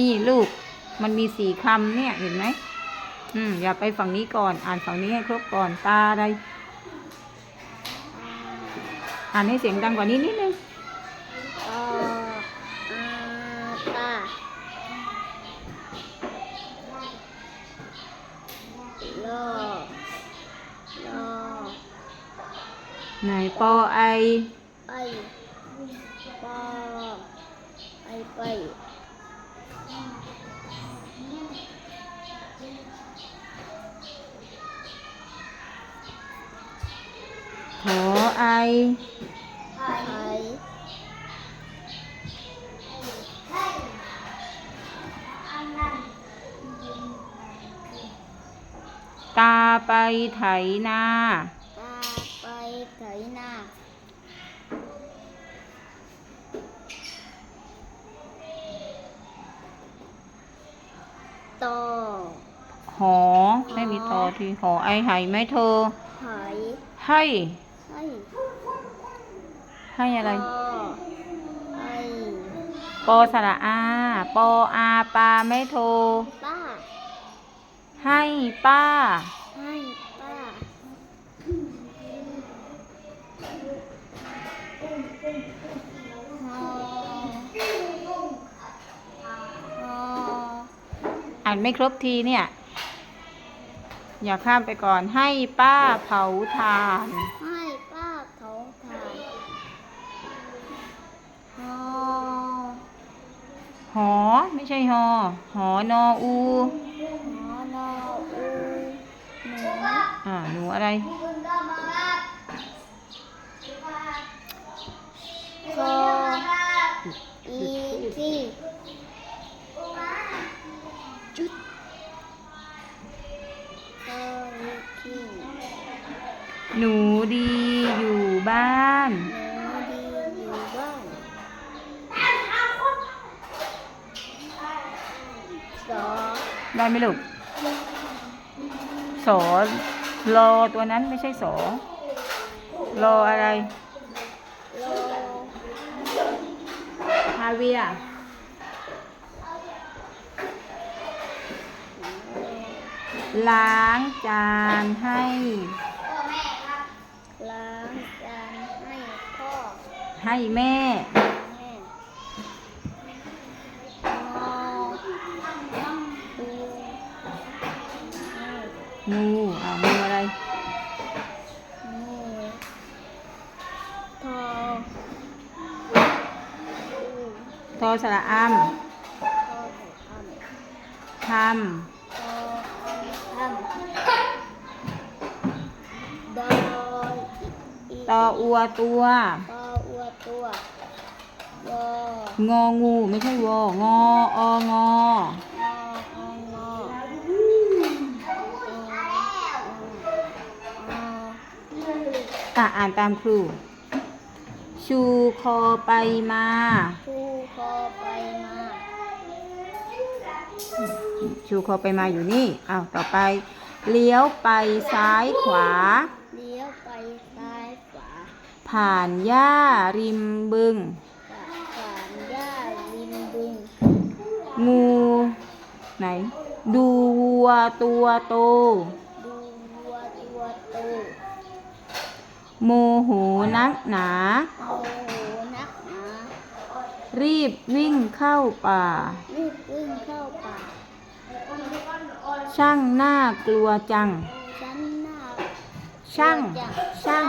นี่ลูกมันมีสี่คำเนี่ยเห็นไหมอืมอย่าไปฝั่งนี้ก่อน อ่านฝั่งนี้ให้ครบก่อนตาอะไร อ่านให้เสียงดังกว่านี้นิดนึงออาตาลอลอไหนปอไอ ไปปอไปไปขอไอไป ตาไปไถนาตาไปไถนาต่อ หอ ไม่มีต่อทีหอไอไหไหมเธอไถให้ให้ให้อะไรปอไอปอสระอา ปออาปาไม่โทร ป้าให้ป้า ให้ป้าฮอฮออ่านไม่ครบทีเนี่ย อย่าข้ามไปก่อนให้ป้าเผาทาน ให้ป้าเขาทานฮอหอไม่ใช่หอ หอนออูหอนออูหนูอ่าหนูอะไร หนูดีอยู่บ้านหนูดีอยู่บ้านสอได้ไหมลูกสอรอตัวนั้นไม่ใช่สอรออะไรโลฮาเวียล้างจานให้ ล้างจานให้พ่อ ให้แม่แม่งอดูให้งูอ่างูอะไรงูทออูทอสระอัมทอใส่อันททอทำดอยอีำตออัวตัวตออัวตัววอ งองูไม่ใช่วองอององอองออะอ่านตามครู ชูคอไปมา ชูคอไปมา ชูคอไปมาอยู่นี่อ้าวต่อไป เลี้ยวไปซ้ายขวา เลี้ยวไปซ้ายขวา ผ่านหญ้าริมบึง งูไหน ดูวัวตัวโต ดูวัวตัวโตโมโหนักหนา โมโหนักหนา รีบวิ่งเข้าป่า รีบวิ่งเข้าป่า ช่างน่ากลัวจังฉันหน้าช่างจังช่าง